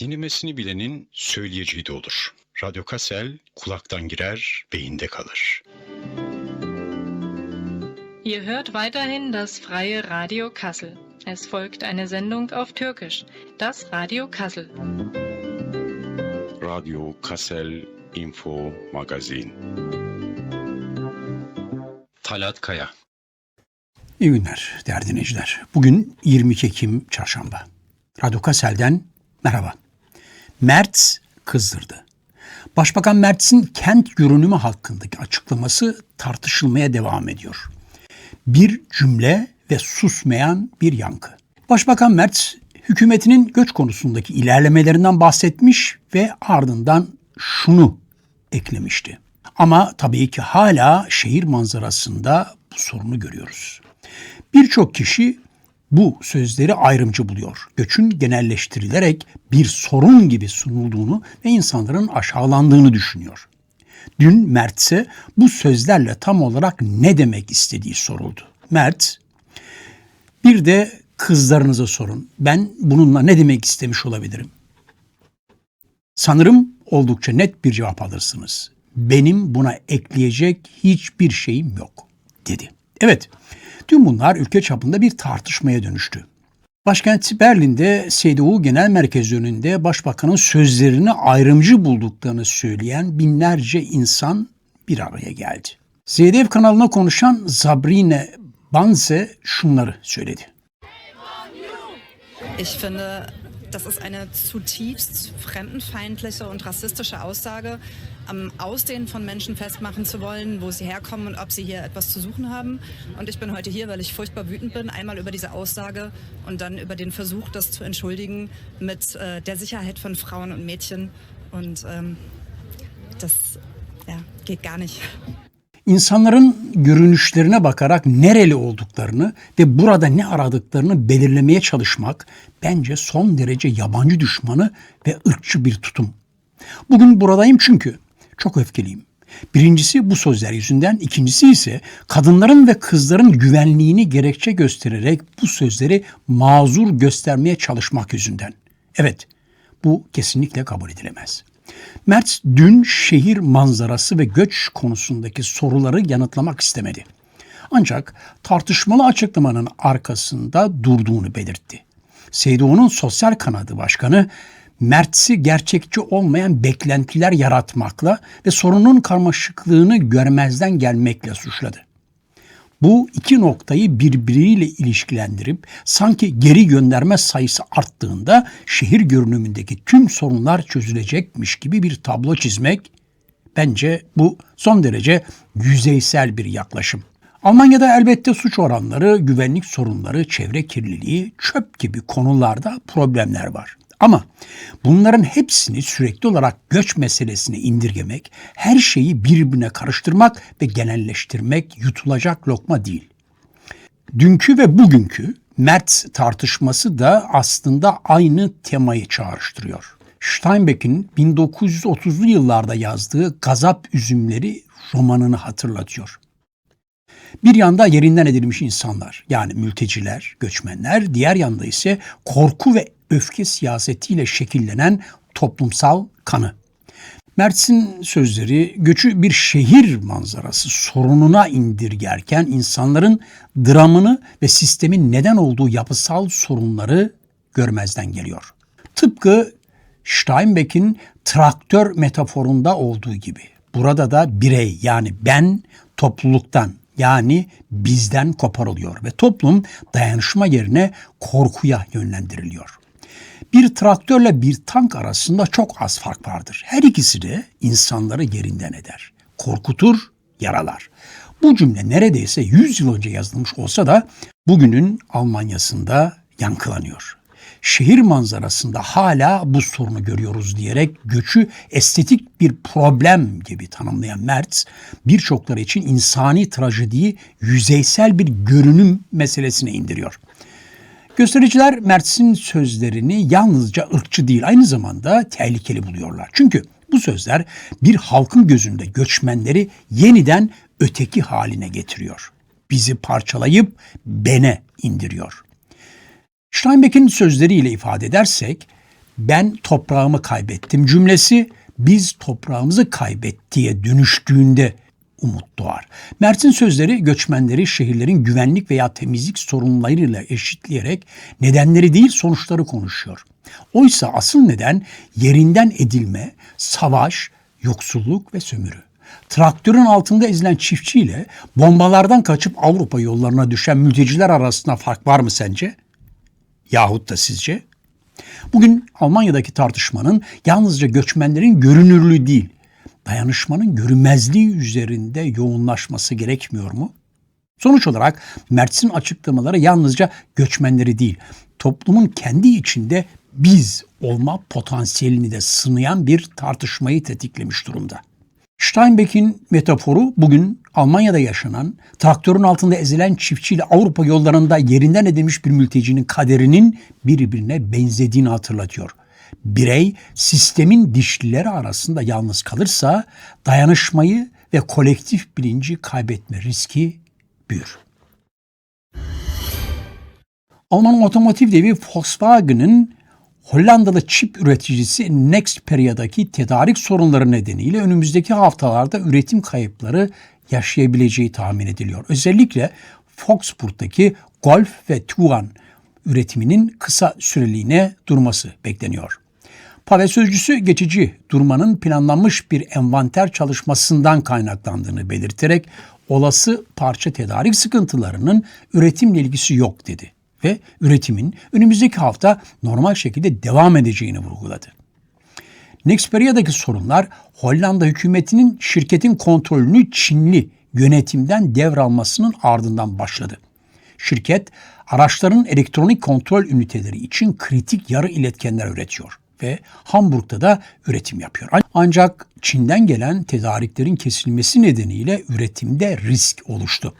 Dinlemesini bilenin söyleyeceği de olur. Radyo Kassel kulaktan girer, beyinde kalır. Ihr hört weiterhin das freie Radio Kassel. Es folgt eine Sendung auf Türkisch, das Radio Kassel. Radyo Kassel Info Magazin. Talat Kaya İyi günler değerli dinleyiciler. Bugün 22 Ekim Çarşamba. Radyo Kassel'den merhaba. Mertz kızdırdı. Başbakan Mertz'in kent görünümü hakkındaki açıklaması tartışılmaya devam ediyor. Bir cümle ve susmayan bir yankı. Başbakan Mertz hükümetinin göç konusundaki ilerlemelerinden bahsetmiş ve ardından şunu eklemişti. Ama tabii ki hala şehir manzarasında bu sorunu görüyoruz. Birçok kişi bu sözleri ayrımcı buluyor. Göçün genelleştirilerek bir sorun gibi sunulduğunu ve insanların aşağılandığını düşünüyor. Dün Mert'se bu sözlerle tam olarak ne demek istediği soruldu. Mert, bir de kızlarınıza sorun. Ben bununla ne demek istemiş olabilirim? Sanırım oldukça net bir cevap alırsınız. Benim buna ekleyecek hiçbir şeyim yok, dedi. Evet, tüm bunlar ülke çapında bir tartışmaya dönüştü. Başkent Berlin'de CDU Genel Merkezi önünde başbakanın sözlerini ayrımcı bulduklarını söyleyen binlerce insan bir araya geldi. ZDF kanalına konuşan Sabrine Banse şunları söyledi. Ich finde, das ist eine zutiefst fremdenfeindliche und rassistische Aussage, am Aussehen von Menschen festmachen zu wollen, wo sie herkommen und ob sie hier etwas zu suchen haben. Und ich bin heute hier, weil ich furchtbar wütend bin, einmal über diese Aussage und dann über den Versuch, das zu entschuldigen mit äh, der Sicherheit von Frauen und Mädchen. Und ähm, das ja, geht gar nicht. İnsanların görünüşlerine bakarak nereli olduklarını ve burada ne aradıklarını belirlemeye çalışmak bence son derece yabancı düşmanı ve ırkçı bir tutum. Bugün buradayım çünkü çok öfkeliyim. Birincisi bu sözler yüzünden, ikincisi ise kadınların ve kızların güvenliğini gerekçe göstererek bu sözleri mazur göstermeye çalışmak yüzünden. Evet, bu kesinlikle kabul edilemez. Mertz dün şehir manzarası ve göç konusundaki soruları yanıtlamak istemedi. Ancak tartışmalı açıklamanın arkasında durduğunu belirtti. Seydoğu'nun sosyal kanadı başkanı Mertz'i gerçekçi olmayan beklentiler yaratmakla ve sorunun karmaşıklığını görmezden gelmekle suçladı. Bu iki noktayı birbiriyle ilişkilendirip sanki geri gönderme sayısı arttığında şehir görünümündeki tüm sorunlar çözülecekmiş gibi bir tablo çizmek bence bu son derece yüzeysel bir yaklaşım. Almanya'da elbette suç oranları, güvenlik sorunları, çevre kirliliği, çöp gibi konularda problemler var. Ama bunların hepsini sürekli olarak göç meselesine indirgemek, her şeyi birbirine karıştırmak ve genelleştirmek yutulacak lokma değil. Dünkü ve bugünkü Mertz tartışması da aslında aynı temayı çağrıştırıyor. Steinbeck'in 1930'lu yıllarda yazdığı Gazap Üzümleri romanını hatırlatıyor. Bir yanda yerinden edilmiş insanlar yani mülteciler, göçmenler, diğer yanda ise korku ve öfke siyasetiyle şekillenen toplumsal kanı. Mertz'in sözleri göçü bir şehir manzarası sorununa indirgerken insanların dramını ve sistemin neden olduğu yapısal sorunları görmezden geliyor. Tıpkı Steinbeck'in traktör metaforunda olduğu gibi burada da birey yani ben topluluktan yani bizden koparılıyor ve toplum dayanışma yerine korkuya yönlendiriliyor. Bir traktörle bir tank arasında çok az fark vardır. Her ikisi de insanları yerinden eder. Korkutur, yaralar. Bu cümle neredeyse 100 yıl önce yazılmış olsa da bugünün Almanya'sında yankılanıyor. Şehir manzarasında hala bu sorunu görüyoruz diyerek göçü estetik bir problem gibi tanımlayan Mertz, birçokları için insani trajediyi yüzeysel bir görünüm meselesine indiriyor. Göstericiler Mertz'in sözlerini yalnızca ırkçı değil aynı zamanda tehlikeli buluyorlar. Çünkü bu sözler bir halkın gözünde göçmenleri yeniden öteki haline getiriyor. Bizi parçalayıp bene indiriyor. Steinbeck'in sözleriyle ifade edersek ben toprağımı kaybettim cümlesi biz toprağımızı kaybettiye dönüştüğünde umut doğar. Mert'in sözleri göçmenleri şehirlerin güvenlik veya temizlik sorunlarıyla eşitleyerek nedenleri değil sonuçları konuşuyor. Oysa asıl neden yerinden edilme, savaş, yoksulluk ve sömürü. Traktörün altında ezilen çiftçiyle bombalardan kaçıp Avrupa yollarına düşen mülteciler arasında fark var mı sence? Yahut da sizce? Bugün Almanya'daki tartışmanın yalnızca göçmenlerin görünürlüğü değil, dayanışmanın görünmezliği üzerinde yoğunlaşması gerekmiyor mu? Sonuç olarak Mertz'in açıklamaları yalnızca göçmenleri değil, toplumun kendi içinde biz olma potansiyelini de sınayan bir tartışmayı tetiklemiş durumda. Steinbeck'in metaforu bugün Almanya'da yaşanan, traktörün altında ezilen çiftçiyle Avrupa yollarında yerinden edilmiş bir mültecinin kaderinin birbirine benzediğini hatırlatıyor. Birey sistemin dişlileri arasında yalnız kalırsa dayanışmayı ve kolektif bilinci kaybetme riski büyür. Alman otomotiv devi Volkswagen'ın Hollandalı çip üreticisi Nexperia'daki tedarik sorunları nedeniyle önümüzdeki haftalarda üretim kayıpları yaşayabileceği tahmin ediliyor. Özellikle Volkswagen'daki Golf ve Tiguan üretiminin kısa süreliğine durması bekleniyor. Pave sözcüsü geçici durmanın planlanmış bir envanter çalışmasından kaynaklandığını belirterek olası parça tedarik sıkıntılarının üretimle ilgisi yok dedi ve üretimin önümüzdeki hafta normal şekilde devam edeceğini vurguladı. Nexperia'daki sorunlar Hollanda hükümetinin şirketin kontrolünü Çinli yönetimden devralmasının ardından başladı. Şirket araçların elektronik kontrol üniteleri için kritik yarı iletkenler üretiyor ve Hamburg'da da üretim yapıyor. Ancak Çin'den gelen tedariklerin kesilmesi nedeniyle üretimde risk oluştu.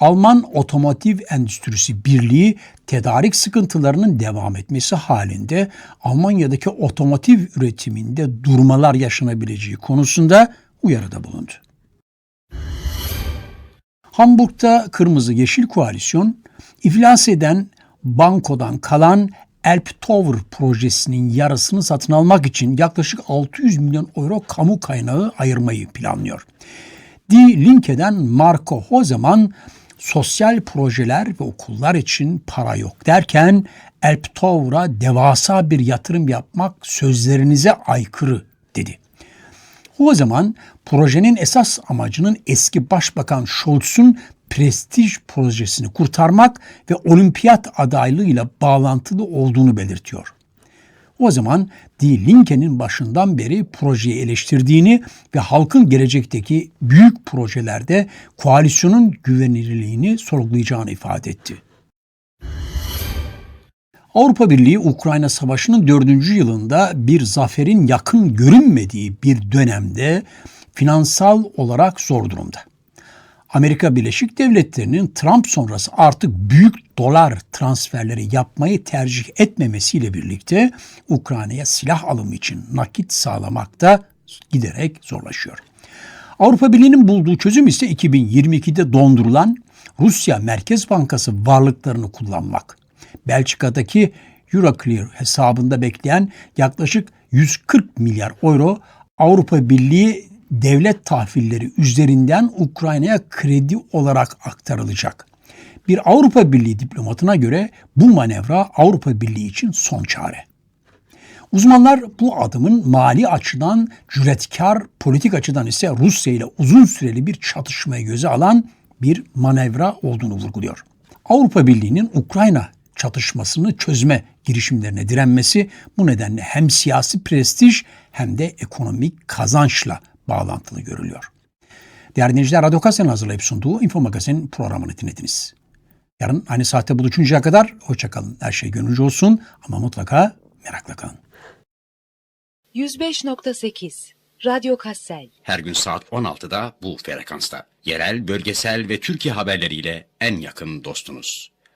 Alman Otomotiv Endüstrisi Birliği tedarik sıkıntılarının devam etmesi halinde Almanya'daki otomotiv üretiminde durmalar yaşanabileceği konusunda uyarıda bulundu. Hamburg'da Kırmızı Yeşil Koalisyon iflas eden bankodan kalan Elp Tower projesinin yarısını satın almak için yaklaşık 600 milyon euro kamu kaynağı ayırmayı planlıyor. Die Linke'den Marco Hoseman sosyal projeler ve okullar için para yok derken Elp Tower'a devasa bir yatırım yapmak sözlerinize aykırı dedi. O zaman projenin esas amacının eski başbakan Scholz'un prestij projesini kurtarmak ve olimpiyat adaylığıyla bağlantılı olduğunu belirtiyor. O zaman Die Linke'nin başından beri projeyi eleştirdiğini ve halkın gelecekteki büyük projelerde koalisyonun güvenilirliğini sorgulayacağını ifade etti. Avrupa Birliği Ukrayna Savaşı'nın dördüncü yılında bir zaferin yakın görünmediği bir dönemde finansal olarak zor durumda. Amerika Birleşik Devletleri'nin Trump sonrası artık büyük dolar transferleri yapmayı tercih etmemesiyle birlikte Ukrayna'ya silah alımı için nakit sağlamak da giderek zorlaşıyor. Avrupa Birliği'nin bulduğu çözüm ise 2022'de dondurulan Rusya Merkez Bankası varlıklarını kullanmak. Belçika'daki Euroclear hesabında bekleyen yaklaşık 140 milyar euro Avrupa Birliği devlet tahvilleri üzerinden Ukrayna'ya kredi olarak aktarılacak. Bir Avrupa Birliği diplomatına göre bu manevra Avrupa Birliği için son çare. Uzmanlar bu adımın mali açıdan cüretkar, politik açıdan ise Rusya ile uzun süreli bir çatışmayı göze alan bir manevra olduğunu vurguluyor. Avrupa Birliği'nin Ukrayna çatışmasını çözme girişimlerine direnmesi bu nedenle hem siyasi prestij hem de ekonomik kazançla bağlantılı görülüyor. Değerli dinleyiciler, Radyo Kasen'in hazırlayıp sunduğu Info Magazin programını dinlediniz. Yarın aynı saatte buluşuncaya kadar hoşçakalın. Her şey gönlünüzce olsun ama mutlaka merakla kalın. 105.8 Radyo Kassel Her gün saat 16'da bu frekansta. Yerel, bölgesel ve Türkiye haberleriyle en yakın dostunuz.